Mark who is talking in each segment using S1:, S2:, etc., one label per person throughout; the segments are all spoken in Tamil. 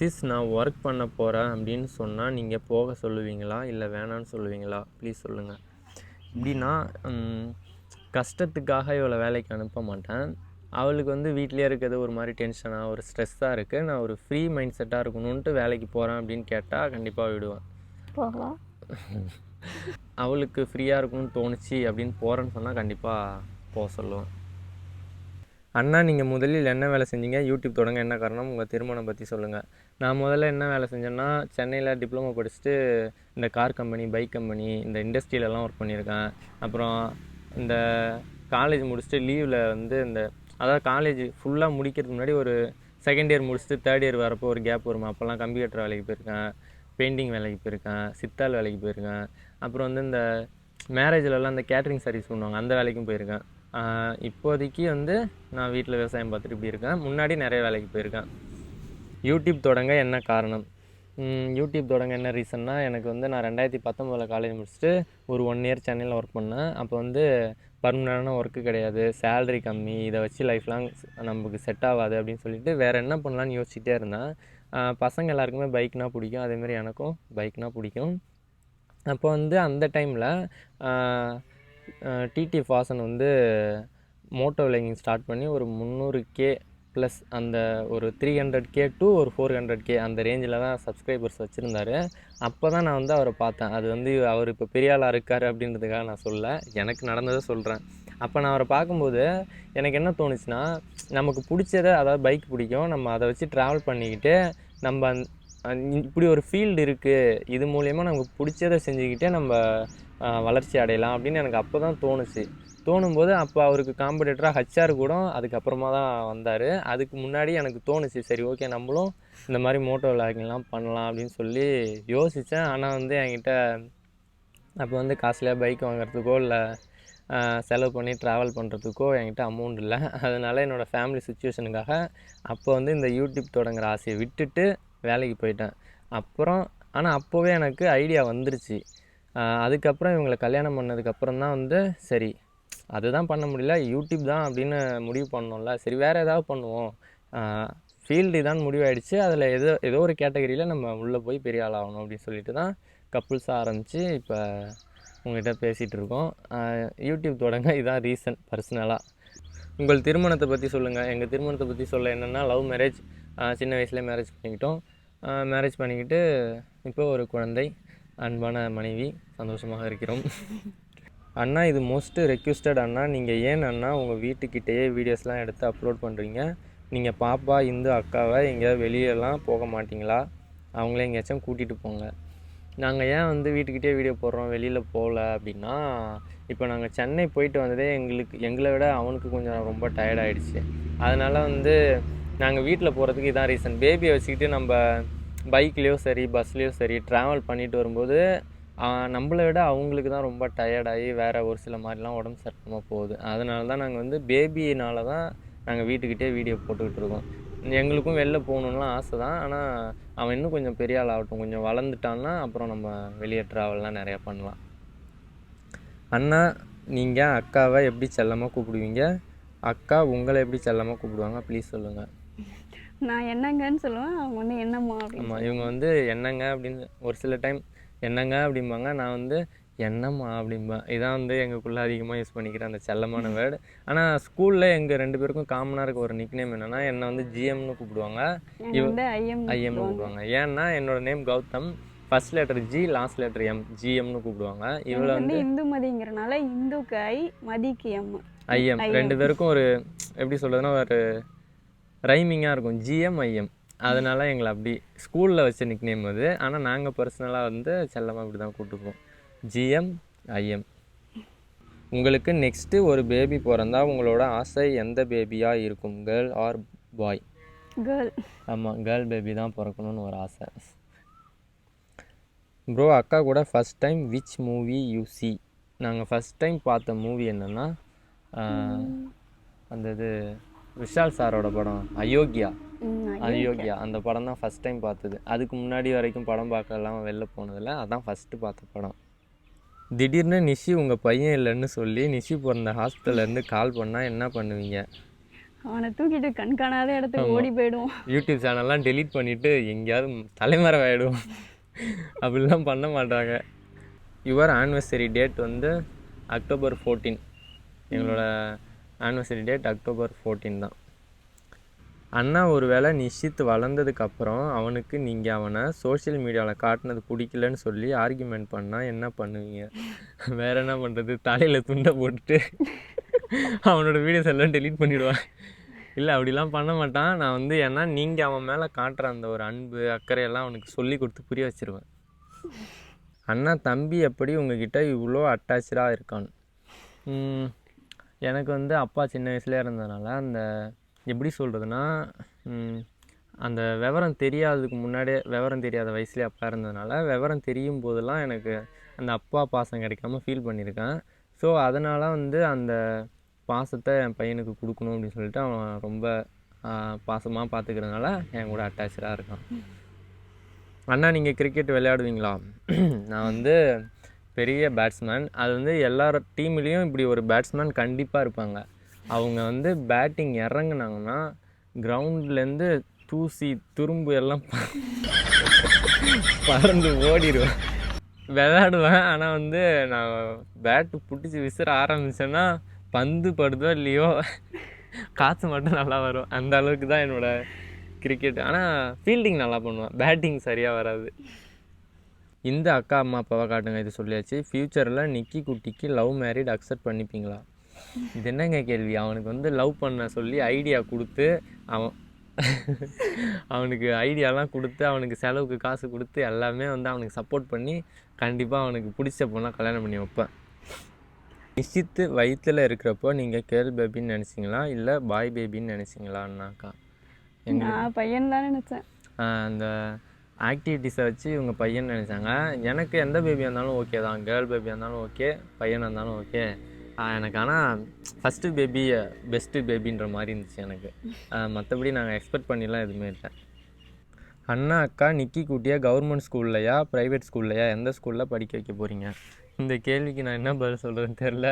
S1: சிஸ் நான் ஒர்க் பண்ண போகிறேன் அப்படின்னு சொன்னால் நீங்கள் போக சொல்லுவீங்களா? இல்லை வேணான்னு சொல்லுவீங்களா? ப்ளீஸ் சொல்லுங்கள் எப்படின்னா ம், கஷ்டத்துக்காக இவளை வேலைக்கு அனுப்ப மாட்டேன். அவளுக்கு வந்து வீட்டிலே இருக்கிறது ஒரு மாதிரி டென்ஷனாக ஒரு ஸ்ட்ரெஸ்ஸாக இருக்குது நான் ஒரு ஃப்ரீ மைண்ட் செட்டாக இருக்கணுன்ட்டு வேலைக்கு போகிறேன் அப்படின்னு கேட்டால் கண்டிப்பாக விடுவேன். அவளுக்கு ஃப்ரீயாக இருக்கணும்னு தோணுச்சு அப்படின்னு போகிறேன்னு சொன்னால் கண்டிப்பாக போக சொல்லுவேன். அண்ணா நீங்கள் முதலில் என்ன வேலை செஞ்சீங்க? யூடியூப் தொடங்க. என்ன காரணம்? உங்கள் திருமணம் பற்றி சொல்லுங்கள் நான் முதல்ல என்ன வேலை செஞ்சேன்னா சென்னையில் டிப்ளமோ படிச்சுட்டு இந்த கார் கம்பெனி பைக் கம்பெனி இந்த இண்டஸ்ட்ரியிலலாம் ஒர்க் பண்ணியிருக்கேன். அப்புறம் இந்த காலேஜ் முடிச்சுட்டு லீவில் வந்து இந்த அதாவது காலேஜ் ஃபுல்லாக முடிக்கிறதுக்கு முன்னாடி ஒரு செகண்ட் இயர் முடிச்சுட்டு தேர்ட் இயர் வரப்போ ஒரு கேப் வரும்? அப்போல்லாம் கம்ப்யூட்டர் வேலைக்கு போயிருக்கேன் பெயிண்டிங் வேலைக்கு போயிருக்கேன் சித்தாள் வேலைக்கு போயிருக்கேன். அப்புறம் வந்து இந்த மேரேஜ்லலாம் இந்த கேட்ரிங் சர்வீஸ் பண்ணுவாங்க அந்த வேலைக்கும் போயிருக்கேன். இப்போதைக்கு வந்து நான் வீட்டில் விவசாயம் பார்த்துட்டு இப்படி இருக்கேன். முன்னாடி நிறைய வேலைக்கு போயிருக்கேன். யூடியூப் தொடங்க என்ன காரணம்? யூடியூப் தொடங்க என்ன ரீசன்னா எனக்கு வந்து நான் ரெண்டாயிரத்தி பத்தொம்போதில் காலேஜ் முடிச்சுட்டு ஒரு ஒன் இயர் சென்னையில் ஒர்க் பண்ணேன். அப்போ வந்து பர்மனண்டான ஒர்க்கு கிடையாது. சேலரி கம்மி இதை வச்சு லைஃப் லாங் நமக்கு செட் ஆகாது அப்படின்னு சொல்லிட்டு வேறு என்ன பண்ணலான்னு யோசிச்சுட்டே இருந்தேன். பசங்க எல்லாருக்குமே பைக்னால் பிடிக்கும். அதேமாரி எனக்கும் பைக்னால் பிடிக்கும். அப்போ வந்து அந்த டைமில் டிடி ஃபாசன் வந்து மோட்டோ விலைங்கிங் ஸ்டார்ட் பண்ணி ஒரு முந்நூறு கே ப்ளஸ் அந்த ஒரு த்ரீ ஹண்ட்ரட் கே டு ஒரு ஃபோர் ஹண்ட்ரட் கே அந்த ரேஞ்சில் தான் சப்ஸ்கிரைபர்ஸ் வச்சுருந்தாரு. அப்போ தான் நான் வந்து அவரை பார்த்தேன். அது வந்து அவர் இப்போ பெரிய ஆளாக இருக்கார் அப்படின்றதுக்காக நான் சொல்ல எனக்கு நடந்ததை சொல்கிறேன் அப்போ நான் அவரை பார்க்கும்போது எனக்கு என்ன தோணுச்சுன்னா நமக்கு பிடிச்சத அதாவது பைக் பிடிக்கும். நம்ம அதை வச்சு ட்ராவல் பண்ணிக்கிட்டு நம்ம இப்படி ஒரு ஃபீல்டு இருக்குது இது மூலயமா நமக்கு பிடிச்சதை செஞ்சுக்கிட்டே நம்ம வளர்ச்சி அடையலாம் அப்படின்னு எனக்கு அப்போ தான் தோணுச்சு. தோணும்போது அப்போ அவருக்கு காம்படேட்டராக ஹச்ஆர் கூட அதுக்கப்புறமா தான் வந்தார். அதுக்கு முன்னாடி எனக்கு தோணுச்சு சரி ஓகே நம்மளும் இந்த மாதிரி மோட்டோ விளாகிங்லாம் பண்ணலாம் அப்படின்னு சொல்லி யோசித்தேன் ஆனால் வந்து என்கிட்ட அப்போ வந்து காஸ்ட்லியாக பைக் வாங்குறதுக்கோ இல்லை செலவு பண்ணி ட்ராவல் பண்ணுறதுக்கோ என்கிட்ட அமௌண்ட் இல்லை. அதனால் என்னோடய ஃபேமிலி சுச்சுவேஷனுக்காக அப்போ வந்து இந்த யூடியூப் தொடங்குற ஆசையை விட்டுட்டு வேலைக்கு போயிட்டேன். அப்புறம் ஆனால் அப்போவே எனக்கு ஐடியா வந்துருச்சு. அதுக்கப்புறம் இவங்களை கல்யாணம் பண்ணதுக்கப்புறம் தான் வந்து சரி அதுதான் பண்ண முடியல. யூடியூப் தான் அப்படின்னு முடிவு பண்ணோம்ல. சரி வேறு ஏதாவது பண்ணுவோம். ஃபீல்டு தான் முடிவாயிடுச்சு. அதில் ஏதோ ஏதோ ஒரு கேட்டகரியில் நம்ம உள்ளே போய் பெரிய ஆள் ஆகணும் அப்படின்னு சொல்லிட்டு தான் கப்புள்ஸாக ஆரம்பித்து இப்போ உங்கள்கிட்ட பேசிகிட்டு இருக்கோம். யூடியூப் தொடங்க. இதான் ரீசன் பர்சனலாக உங்கள் திருமணத்தை பற்றி சொல்லுங்கள் எங்கள் திருமணத்தை பற்றி சொல்ல என்னென்னா லவ் மேரேஜ் சின்ன வயசுலேயே மேரேஜ் பண்ணிக்கிட்டோம். மேரேஜ் பண்ணிக்கிட்டு இப்போ ஒரு குழந்தை அன்பான மனைவி சந்தோஷமாக இருக்கிறோம். அண்ணா இது மோஸ்ட்டு ரெக்யூஸ்டட் அண்ணா. நீங்கள் ஏன் அண்ணா உங்கள் வீட்டுக்கிட்டேயே வீடியோஸ்லாம் எடுத்து அப்லோட் பண்ணுறீங்க நீங்கள் பாப்பா இந்து அக்காவை? எங்கேயாவது வெளியெல்லாம் போக மாட்டிங்களா? அவங்கள எங்கேயாச்சும் கூட்டிகிட்டு போங்க. நாங்கள் ஏன் வந்து வீட்டுக்கிட்டே வீடியோ போடுறோம் வெளியில் போகல அப்படின்னா இப்போ நாங்கள் சென்னை போயிட்டு வந்ததே எங்களுக்கு எங்களை விட அவனுக்கு கொஞ்சம் ரொம்ப டயர்ட் ஆயிடுச்சு. அதனால் வந்து நாங்கள் வீட்டில் போகிறதுக்கு இதான் ரீசன் பேபியை வச்சுக்கிட்டு நம்ம பைக்லேயோ சரி பஸ்லேயோ சரி ட்ராவல் பண்ணிட்டு வரும்போது நம்மளை விட அவங்களுக்கு தான் ரொம்ப டயர்டாகி வேறு ஒரு சில மாதிரிலாம் உடம்பு சரியில்லாமல் போகுது. அதனால தான் நாங்கள் வந்து பேபியினால தான் நாங்கள் வீட்டுக்கிட்டே வீடியோ போட்டுக்கிட்டு இருக்கோம். எங்களுக்கும் வெளில போகணுன்னுலாம் ஆசை தான். ஆனால் அவன் இன்னும் கொஞ்சம் பெரிய ஆள் ஆகட்டும். கொஞ்சம் வளர்ந்துட்டான்னா அப்புறம் நம்ம வெளியே ட்ராவல்லாம் நிறையா பண்ணலாம். அண்ணா நீங்கள் அக்காவை எப்படி செல்லமாக கூப்பிடுவீங்க? அக்கா உங்களை எப்படி செல்லமாக கூப்பிடுவாங்க? ப்ளீஸ் சொல்லுங்கள்
S2: நான் என்னங்கன்னு சொல்லுவேன். அவங்க வந்து என்னம்மா
S1: ஆமாம் இவங்க வந்து என்னங்க அப்படின்னு ஒரு சில டைம் என்னங்க அப்படிம்பாங்க நான் வந்து என்னம்மா? அப்படிம்பேன் இதான் வந்து எங்களுக்குள்ளே அதிகமாக யூஸ் பண்ணிக்கிறேன் அந்த செல்லமான வேர்டு. ஆனால் ஸ்கூலில் எங்கள் ரெண்டு பேருக்கும் காமனாக இருக்க ஒரு நிக்நேம் என்னென்னா என்னை வந்து ஜிஎம்னு கூப்பிடுவாங்க.
S2: ஐஎம்
S1: ஐஎம்னு கூப்பிடுவாங்க. ஏன்னா என்னோட name Gautham. First letter G last letter M ஜிஎம்னு கூப்பிடுவாங்க. இவளை
S2: வந்து இந்து மதிங்கிறனால இந்துக்கு ஐ மதிக்கு எம்
S1: ஐஎம் ரெண்டு பேருக்கும் ஒரு எப்படி சொல்றதுன்னா ஒரு ரைமிங்காக இருக்கும். ஜிஎம் ஐஎம் அதனால எங்களை அப்படி ஸ்கூலில் வச்ச நிக்நேம் அது. ஆனால் நாங்கள் பர்சனலாக வந்து செல்லமாக இப்படி தான் கூப்பிட்டுப்போம் ஜிஎம் ஐஎம் உங்களுக்கு நெக்ஸ்ட்டு ஒரு பேபி பிறந்தா உங்களோட ஆசை எந்த பேபியாக இருக்கும் கேர்ள் ஆர் பாய்
S2: கேர்ள்
S1: ஆமாம் கேர்ள் பேபி தான் பிறக்கணும்னு ஒரு ஆசை. ப்ரோ அக்கா கூட first time which movie you see நாங்கள் ஃபஸ்ட் டைம் பார்த்த மூவி என்னென்னா அந்த இது விஷால் சாரோட படம் அயோக்கியா. அயோக்கியா. அந்த படம் தான் ஃபஸ்ட் டைம் பார்த்தது. அதுக்கு முன்னாடி வரைக்கும் படம் பார்க்கலாம் வெளில போனதில்ல. அதான் ஃபஸ்ட்டு பார்த்த படம். திடீர்னு நிஷி உங்கள் பையன் இல்லைன்னு சொல்லி நிஷி பிறந்த ஹாஸ்பிட்டல்லேருந்து கால் பண்ணால் என்ன பண்ணுவீங்க?
S2: அவனை தூக்கிட்டு கண் காணாத இடத்துக்கு ஓடி போயிடுவோம்.
S1: யூடியூப் சேனல்லாம் டெலீட் பண்ணிவிட்டு எங்கேயாவது தலைமறை அப்படிலாம் பண்ண மாட்டாங்க. யுவர் ஆனிவர்சரி டேட் வந்து அக்டோபர் ஃபோர்டீன் எங்களோட ஆனிவர்சரி டேட் அக்டோபர் ஃபோர்டீன் தான். அண்ணா ஒரு வேளை நிஷித் வளர்ந்ததுக்கப்புறம் அவனுக்கு நீங்கள் அவனை சோஷியல் மீடியாவில் காட்டினது பிடிக்கலன்னு சொல்லி ஆர்கியூமெண்ட் பண்ணால் என்ன பண்ணுவீங்க? வேற என்ன பண்ணுறது தலையில் துண்டை போட்டுட்டு அவனோட வீடியோஸ் எல்லாம் டெலீட் பண்ணிவிடுவான் இல்லை அப்படிலாம் பண்ண மாட்டான். நான் வந்து ஏன்னா நீங்கள் அவன் மேலே காட்டுற அந்த ஒரு அன்பு அக்கறையெல்லாம் அவனுக்கு சொல்லி கொடுத்து புரிய வச்சிருவேன். அண்ணா தம்பி எப்படி உங்ககிட்ட இவ்வளோ அட்டாச்சாக இருக்கான் எனக்கு வந்து அப்பா சின்ன வயசுல இருந்ததுனால அந்த எப்படி சொல்கிறதுனா அந்த விவரம் தெரியாததுக்கு முன்னாடியே விவரம் தெரியாத வயசுலேயே அப்பா இருந்ததுனால விவரம் தெரியும் போதெல்லாம் எனக்கு அந்த அப்பா பாசம் கிடைக்காம ஃபீல் பண்ணியிருக்கேன். ஸோ அதனால் வந்து அந்த பாசத்தை என் பையனுக்கு கொடுக்கணும் அப்படின்னு சொல்லிட்டு அவன் ரொம்ப பாசமாக பார்த்துக்கிறதுனால என் கூட அட்டாச்சாக இருக்கான். அண்ணா நீங்கள் கிரிக்கெட் விளையாடுவீங்களா? நான் வந்து பெரிய பேட்ஸ்மேன் அது வந்து எல்லா டீம்லேயும் இப்படி ஒரு பேட்ஸ்மேன் கண்டிப்பாக இருப்பாங்க. அவங்க வந்து பேட்டிங் இறங்குனாங்கன்னா கிரவுண்ட்லேருந்து தூசி துரும்பு எல்லாம் பறந்து ஓடிடுவேன். விளையாடுவேன். ஆனால் வந்து நான் பேட்டு பிடிச்சி விசிற ஆரம்பிச்சேன்னா பந்து படுதோ இல்லையோ காற்று மட்டும் நல்லா வரும். அந்த அளவுக்கு தான் என்னோடய கிரிக்கெட் ஆனால் ஃபீல்டிங் நல்லா பண்ணுவேன். பேட்டிங் சரியாக வராது. இந்த அக்கா அம்மா அப்பாவை காட்டுங்க. இது சொல்லியாச்சு. ஃப்யூச்சரில் நிக்கி குட்டிக்கு லவ் மேரிட் அக்செப்ட் பண்ணிப்பீங்களா? இது என்னங்க கேள்வி? அவனுக்கு வந்து லவ் பண்ண சொல்லி ஐடியா கொடுத்து அவன் அவனுக்கு ஐடியாலாம் கொடுத்து அவனுக்கு செலவுக்கு காசு கொடுத்து எல்லாமே வந்து அவனுக்கு சப்போர்ட் பண்ணி கண்டிப்பாக அவனுக்கு பிடிச்ச பொண்ணாக கல்யாணம் பண்ணி வைப்பேன். நிஷித்து வயிற்றில் இருக்கிறப்போ நீங்கள் கேர்ள் பேபின்னு நினச்சிங்களா? இல்லை பாய் பேபின்னு நினச்சிங்களான்னாக்கா
S2: நான் பையன் தான் நினச்சேன்.
S1: அந்த ஆக்டிவிட்டீஸை வச்சு இவங்க பையன் நினச்சாங்க. எனக்கு எந்த பேபியாக இருந்தாலும் ஓகே தான். கேர்ள் பேபியாக இருந்தாலும் ஓகே பையனாக இருந்தாலும் ஓகே எனக்கு ஆனால் ஃபஸ்ட்டு பேபி பெஸ்ட்டு பேபின்ற மாதிரி இருந்துச்சு எனக்கு. மற்றபடி நாங்கள் எக்ஸ்பெக்ட் பண்ணிலாம் எதுவுமே இல்லை. அண்ணா அக்கா நிக்கி குட்டியா கவர்மெண்ட் ஸ்கூல்லையா ப்ரைவேட் ஸ்கூல்லையா எந்த ஸ்கூலில் படிக்க வைக்க போகிறீங்க இந்த கேள்விக்கு நான் என்ன பதில் சொல்கிறதுன்னு தெரில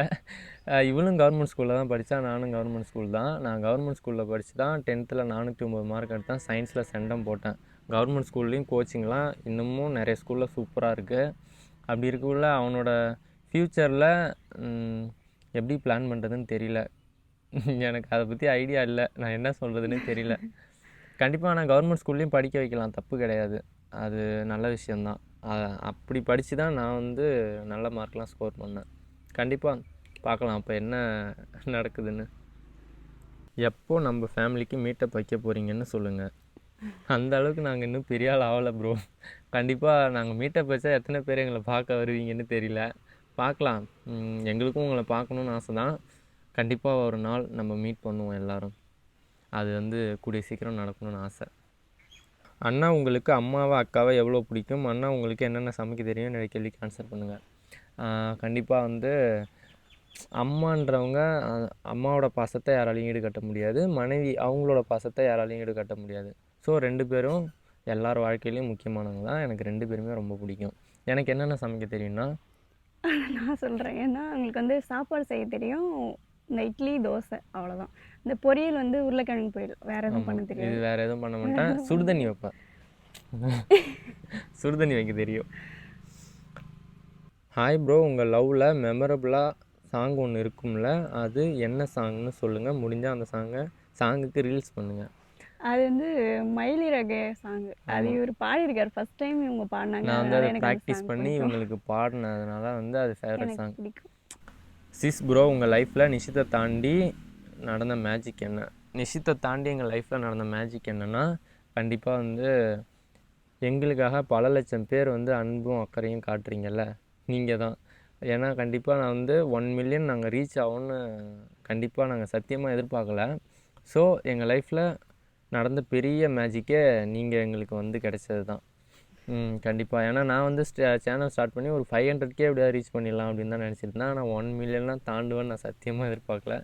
S1: இவளும் கவர்மெண்ட் ஸ்கூலில் தான் படித்தா நானும் கவர்மெண்ட் ஸ்கூல் தான். நான் கவர்மெண்ட் ஸ்கூலில் படித்து தான் டென்த்தில் நானூற்றி ஒம்பது மார்க் எடுத்தேன் சயின்ஸில் சென்டம் போட்டேன். கவர்மெண்ட் ஸ்கூல்லேயும் கோச்சிங்லாம் இன்னமும் நிறைய ஸ்கூலில் சூப்பராக இருக்குது அப்படி இருக்கக்குள்ள அவனோட ஃப்யூச்சரில் எப்படி பிளான் பண்ணுறதுன்னு தெரியல. எனக்கு அதை பற்றி ஐடியா இல்லை. நான் என்ன சொல்கிறதுன்னு தெரியல. கண்டிப்பாக நான் கவர்மெண்ட் ஸ்கூல்லையும் படிக்க வைக்கலாம். தப்பு கிடையாது. அது நல்ல விஷயந்தான் அப்படி படித்து தான் நான் வந்து நல்ல மார்க்லாம் ஸ்கோர் பண்ணேன். கண்டிப்பாக பார்க்கலாம் அப்போ என்ன நடக்குதுன்னு. எப்போ நம்ம ஃபேமிலிக்கு மீட்டப் வைக்க போகிறீங்கன்னு சொல்லுங்கள் அந்த அளவுக்கு நாங்கள் இன்னும் பெரிய ஆள் ஆகலை ப்ரோ. கண்டிப்பாக நாங்கள் மீட்டப் வச்சா எத்தனை பேர் எங்களை பார்க்க வருவீங்கன்னு தெரியல. பார்க்கலாம் எங்களுக்கும் உங்களை பார்க்கணுன்னு ஆசை தான் கண்டிப்பாக ஒரு நாள் நம்ம மீட் பண்ணுவோம் எல்லோரும். அது வந்து கூடிய சீக்கிரம் நடக்கணும்னு ஆசை. அண்ணா உங்களுக்கு அம்மாவை அக்காவை எவ்வளோ பிடிக்கும்? அண்ணா உங்களுக்கு என்னென்ன சமைக்க தெரியும் நிறைய கேள்விக்கு ஆன்சர் பண்ணுங்கள் கண்டிப்பாக வந்து அம்மான்றவங்க அம்மாவோட பாசத்தை யாராலையும் ஈடுகட்ட முடியாது. மனைவி அவங்களோட பாசத்தை யாராலையும் ஈடுகட்ட முடியாது. ஸோ ரெண்டு பேரும் எல்லார் வாழ்க்கையிலையும் முக்கியமானவங்க தான். எனக்கு ரெண்டு பேருமே ரொம்ப பிடிக்கும். எனக்கு என்னென்ன சமைக்க தெரியும்னா
S2: நான் சொல்கிறேன் ஏன்னா அவங்களுக்கு வந்து சாப்பாடு செய்ய தெரியும். இந்த இட்லி தோசை அவ்வளோதான் இந்த பொரியல் வந்து உருளைக்கிழங்கு பொரியல். வேற எதுவும் பண்ண
S1: இது
S2: தெரியாது
S1: வேறு எதுவும் பண்ண மாட்டேன் சுடுதண்ணி வைப்பேன் சுடுதண்ணி வைக்க தெரியும். ஹாய் ப்ரோ உங்கள் லவ்வில் மெமரபுளாக சாங் ஒன்று இருக்கும்ல அது என்ன சாங்னு சொல்லுங்கள் முடிஞ்சால் அந்த சாங்கை சாங்குக்கு ரீல்ஸ் பண்ணுங்கள்
S2: அது வந்து மயிலி ரகே சாங் அது இவர் பாடியிருக்காரு. ஃபர்ஸ்ட் டைம் இவங்க பாடினாங்க.
S1: நான் வந்து அதை ப்ராக்டிஸ் பண்ணி. இவங்களுக்கு பாடினதுனால வந்து அது ஃபேவரட் சாங்
S2: பிடிக்கும்.
S1: சிஸ் ப்ரோ உங்கள் லைஃப்பில் நிஷித்தை தாண்டி நடந்த மேஜிக் என்ன? நிஷித்தை தாண்டி எங்கள் லைஃப்பில் நடந்த மேஜிக் என்னென்னா கண்டிப்பாக வந்து எங்களுக்காக பல லட்சம் பேர் வந்து அன்பும் அக்கறையும் காட்டுறீங்கல்ல? நீங்கள் தான் ஏன்னா கண்டிப்பாக நான் வந்து ஒன் மில்லியன் நாங்கள் ரீச் ஆகும்னு கண்டிப்பாக நாங்கள் சத்தியமாக எதிர்பார்க்கல. ஸோ எங்கள் லைஃப்பில் நடந்த பெரிய மேஜிக்கே நீங்கள் எங்களுக்கு வந்து கிடைச்சது தான் கண்டிப்பாக ஏன்னா நான் வந்து சேனல் ஸ்டார்ட் பண்ணி ஒரு ஃபைவ் ஹண்ட்ரட்கே எப்படியாவது ரீச் பண்ணிடலாம் அப்படின்னு தான் நினச்சிருந்தேன் ஆனால் ஒன் மில்லியன்லாம் தாண்டுவேன்னு நான் சத்தியமாக எதிர்பார்க்கல.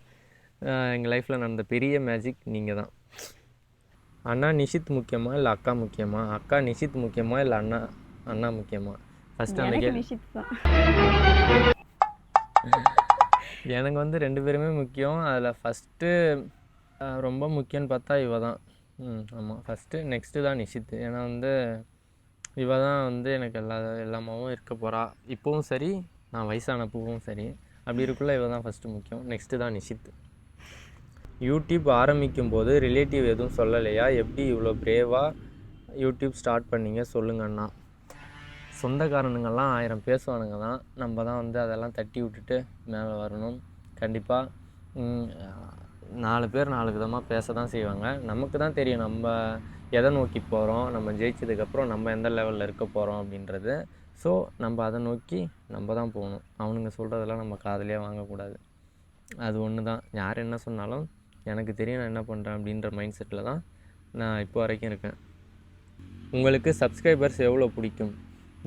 S1: எங்கள் லைஃப்பில் நடந்த பெரிய மேஜிக் நீங்கள் தான் அண்ணா நிஷித் முக்கியமா? இல்லை அக்கா முக்கியமா? அக்கா நிஷித் முக்கியமா? இல்லை அண்ணா அண்ணா முக்கியமா? ஃபஸ்ட்டு அந்த
S2: எனக்கு
S1: கேள்வி எனக்கு வந்து ரெண்டு பேருமே முக்கியம். அதில் ஃபஸ்ட்டு ரொம்ப முக்கியம்னு பார்த்தா இவ தான் ம் ஆமாம் ஃபஸ்ட்டு நெக்ஸ்ட்டு தான் நிஷித். ஏன்னா வந்து இவ தான் வந்து எனக்கு எல்லா எல்லாமாவும் இருக்க போகிறா இப்போவும் சரி நான் வயசானப்பவும் சரி. அப்படி இருக்குள்ள இவ தான் ஃபஸ்ட்டு முக்கியம். நெக்ஸ்ட்டு தான் நிஷித். யூடியூப் ஆரம்பிக்கும் போது ரிலேட்டிவ் எதுவும் சொல்லலையா? எப்படி இவ்வளோ பிரேவாக யூடியூப் ஸ்டார்ட் பண்ணீங்க? சொல்லுங்க அண்ணா. சொந்தக்காரனுங்கெல்லாம் ஆயிரம் பேசுவானுங்க தான். நம்ம தான் வந்து அதெல்லாம் தட்டி விட்டுட்டு மேலே வரணும். கண்டிப்பாக நாலு பேர் நாலு விதமாக பேச தான் செய்வாங்க. நமக்கு தான் தெரியும் நம்ம எதை நோக்கி போகிறோம் நம்ம ஜெயிச்சதுக்கப்புறம் நம்ம எந்த லெவலில் இருக்க போகிறோம் அப்படின்றது. ஸோ நம்ம அதை நோக்கி நம்ம தான் போகணும். அவனுங்க சொல்கிறதெல்லாம் நம்ம காதுலயே வாங்கக்கூடாது. அது ஒன்று தான் யார் என்ன சொன்னாலும் எனக்கு தெரியும் நான் என்ன பண்ணுறேன் அப்படின்ற மைண்ட் செட்டில் தான் நான் இப்போ வரைக்கும் இருக்கேன். உங்களுக்கு சப்ஸ்கிரைபர்ஸ் எவ்வளோ பிடிக்கும்?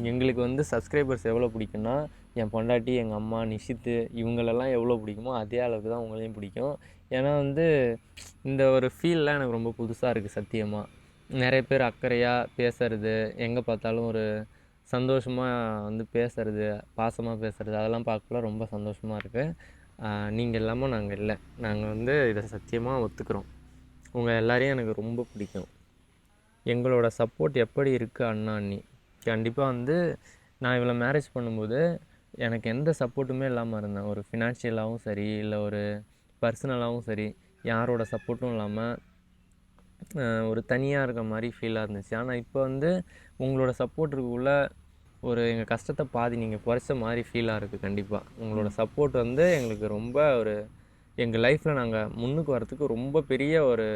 S1: எங்களுக்கு வந்து சப்ஸ்கிரைபர்ஸ் எவ்வளோ பிடிக்கும்னா என் பொண்டாட்டி எங்கள் அம்மா நிஷித்து இவங்களெல்லாம் எவ்வளோ பிடிக்குமோ அதே அளவுக்கு தான் உங்களையும் பிடிக்கும். ஏன்னா வந்து இந்த ஒரு ஃபீல்லாம் எனக்கு ரொம்ப புதுசாக இருக்குது சத்தியமாக நிறைய பேர் அக்கறையாக பேசுறது எங்கே பார்த்தாலும் ஒரு சந்தோஷமாக வந்து பேசுறது பாசமாக பேசுறது அதெல்லாம் பார்க்கல ரொம்ப சந்தோஷமாக இருக்குது நீங்கள் இல்லாமல் நாங்கள் இல்லை. நாங்கள் வந்து இதை சத்தியமாக ஒத்துக்கிறோம். உங்கள் எல்லாரையும் எனக்கு ரொம்ப பிடிக்கும். எங்களோட சப்போர்ட் எப்படி இருக்குது அண்ணா அண்ணி? கண்டிப்பாக வந்து நான் இவ்வளோ மேரேஜ் பண்ணும்போது எனக்கு எந்த சப்போர்ட்டுமே இல்லாமல் இருந்தேன். ஒரு ஃபினான்ஷியலாகவும் சரி இல்லை ஒரு பர்சனலாகவும் சரி யாரோட சப்போர்ட்டும் இல்லாமல் ஒரு தனியாக இருக்க மாதிரி ஃபீலாக இருந்துச்சு. ஆனால் இப்போ வந்து உங்களோட சப்போர்ட் இருக்குள்ள ஒரு எங்கள் கஷ்டத்தை பாதி நீங்கள் குறைச்ச மாதிரி ஃபீலாக இருக்குது கண்டிப்பாக உங்களோட சப்போர்ட் வந்து எங்களுக்கு ரொம்ப ஒரு எங்கள் லைஃப்பில் நாங்கள் முன்னுக்கு வரத்துக்கு ரொம்ப பெரிய ஒரு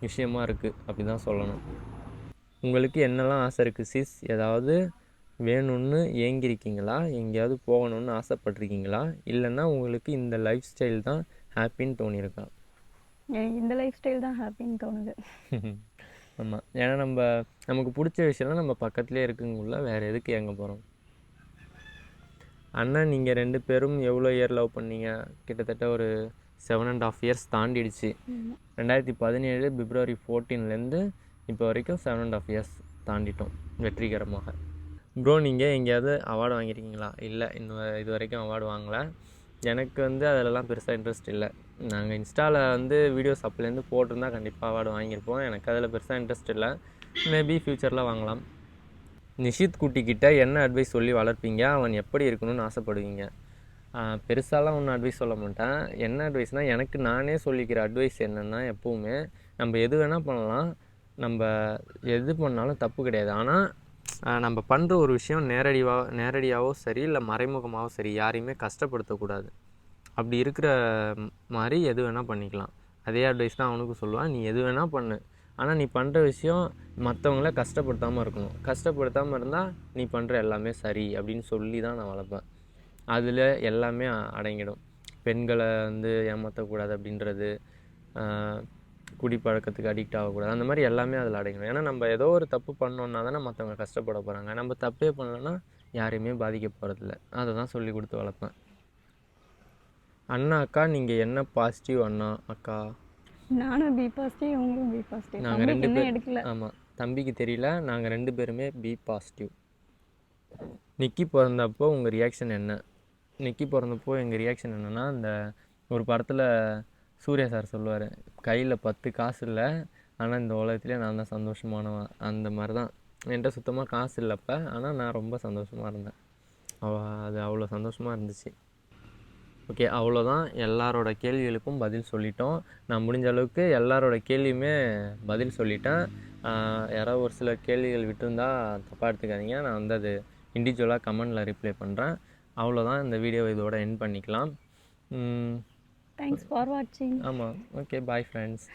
S1: விஷயமா இருக்குது அப்படி தான் சொல்லணும். உங்களுக்கு என்னெல்லாம் ஆசை இருக்குது சிஸ் ஏதாவது வேணும்னு ஏங்கியிருக்கீங்களா எங்கேயாவது போகணும்னு ஆசைப்பட்டிருக்கீங்களா? இல்லைன்னா உங்களுக்கு இந்த லைஃப் ஸ்டைல் தான் ஹாப்பின்னு தோணியிருக்கா?
S2: இந்த லைஃப் ஸ்டைல் தான் ஹாப்பின்னு தோணுது.
S1: ஆமாம் ஏன்னா நம்ம நமக்கு பிடிச்ச விஷயம்லாம் நம்ம பக்கத்துலேயே இருக்குங்குள்ள வேறு எதுக்கு ஏங்க போகிறோம் அண்ணா நீங்கள் ரெண்டு பேரும் எவ்வளோ இயர் லவ் பண்ணீங்க? கிட்டத்தட்ட ஒரு செவன் அண்ட் ஆஃப் இயர்ஸ் தாண்டிடுச்சு. ரெண்டாயிரத்தி பதினேழு பிப்ரவரி ஃபோர்டீன்லேருந்து இப்போ வரைக்கும் செவன் அண்ட் ஆஃப் இயர்ஸ் தாண்டிட்டோம் வெற்றிகரமாக. ப்ரோ நீங்கள் எங்கேயாவது அவார்டு வாங்கியிருக்கீங்களா இல்லை இன்னும் இது வரைக்கும் அவார்டு வாங்கலை. எனக்கு வந்து அதிலலாம் பெருசாக இன்ட்ரெஸ்ட் இல்லை. நாங்கள் இன்ஸ்டாவில் வந்து வீடியோஸ் அப்போலேருந்து போட்டிருந்தா கண்டிப்பாக அவார்டு வாங்கியிருப்போம் எனக்கு அதில் பெருசாக இன்ட்ரெஸ்ட் இல்லை. மேபி ஃப்யூச்சரில் வாங்கலாம். நிஷித் குட்டிக்கிட்ட என்ன அட்வைஸ் சொல்லி வளர்ப்பீங்க? அவன் எப்படி இருக்கணும்னு ஆசைப்படுவீங்க? பெருசாலாம் ஒன்றும் அட்வைஸ் சொல்ல மாட்டேன். என்ன அட்வைஸ்னால் எனக்கு நானே சொல்லிக்கிற அட்வைஸ் என்னென்னா எப்போவுமே நம்ம எது வேணால் பண்ணலாம். நம்ம எது பண்ணாலும் தப்பு கிடையாது. ஆனால் நம்ம பண்ணுற ஒரு விஷயம் நேரடியாக நேரடியாகவோ சரி இல்லை மறைமுகமாகவோ சரி யாரையுமே கஷ்டப்படுத்தக்கூடாது. அப்படி இருக்கிற மாதிரி எது வேணால் பண்ணிக்கலாம். அதே அட்வைஸ் தான் அவனுக்கு சொல்லுவான். நீ எது வேணால் பண்ணு. ஆனால் நீ பண்ணுற விஷயம் மற்றவங்கள கஷ்டப்படுத்தாமல் இருக்கணும். கஷ்டப்படுத்தாமல் இருந்தால் நீ பண்ணுற எல்லாமே சரி அப்படின்னு சொல்லி தான் நான் வளர்ப்பேன். அதில் எல்லாமே அடங்கிடும். பெண்களை வந்து ஏமாற்றக்கூடாது அப்படின்றது குடிப்பழக்கத்துக்கு அடிக்ட் ஆகக்கூடாது. அந்த மாதிரி எல்லாமே அதில் அடங்கிடும் ஏன்னா நம்ம ஏதோ ஒரு தப்பு பண்ணோன்னா தானே மற்றவங்க கஷ்டப்பட போகிறாங்க நம்ம தப்பே பண்ணலன்னா யாரையுமே பாதிக்க போகிறதில்ல அதை தான் சொல்லி கொடுத்து வளர்ப்பேன் அண்ணா அக்கா நீங்கள் என்ன பாசிட்டிவ் அண்ணா அக்கா?
S2: நானும் பி பாசிட்டிவ் இவங்களும் பி பாசிட்டிவ்
S1: நாங்கள் ரெண்டு
S2: இன்னும்
S1: பேர்
S2: எடுக்கல.
S1: ஆமாம் தம்பிக்கு தெரியல. நாங்கள் ரெண்டு பேருமே பி பாசிட்டிவ் நிக்கி பிறந்தப்போ உங்கள் ரியாக்ஷன் என்ன? நிக்கி பிறந்தப்போ எங்கள் ரியாக்ஷன் என்னென்னா இந்த ஒரு படத்தில் சூர்யா சார் சொல்லுவார் கையில் பத்து காசு இல்லை ஆனால் இந்த உலகத்துலேயே நான் தான் சந்தோஷமானவன். அந்த மாதிரி தான் என்கிட்ட சுத்தமாக காசு இல்லைப்ப ஆனால் நான் ரொம்ப சந்தோஷமாக இருந்தேன். அவ அது அவ்வளோ சந்தோஷமாக இருந்துச்சு. ஓகே அவ்வளோதான் எல்லாரோட கேள்விகளுக்கும் பதில் சொல்லிட்டோம். நான் முடிஞ்ச அளவுக்கு எல்லாரோட கேள்வியுமே பதில் சொல்லிட்டேன். யாராவது ஒரு சில கேள்விகள் விட்டுருந்தா தப்பாக எடுத்துக்காதீங்க. நான் வந்து அது இண்டிவிஜுவலாக கமெண்டில் ரிப்ளை பண்ணுறேன் அவ்வளோதான் இந்த வீடியோவை இதோட எண்ட் பண்ணிக்கலாம்.
S2: தேங்க்ஸ் ஃபார் வாட்சிங்
S1: ஆமாம் ஓகே பாய் ஃப்ரெண்ட்ஸ்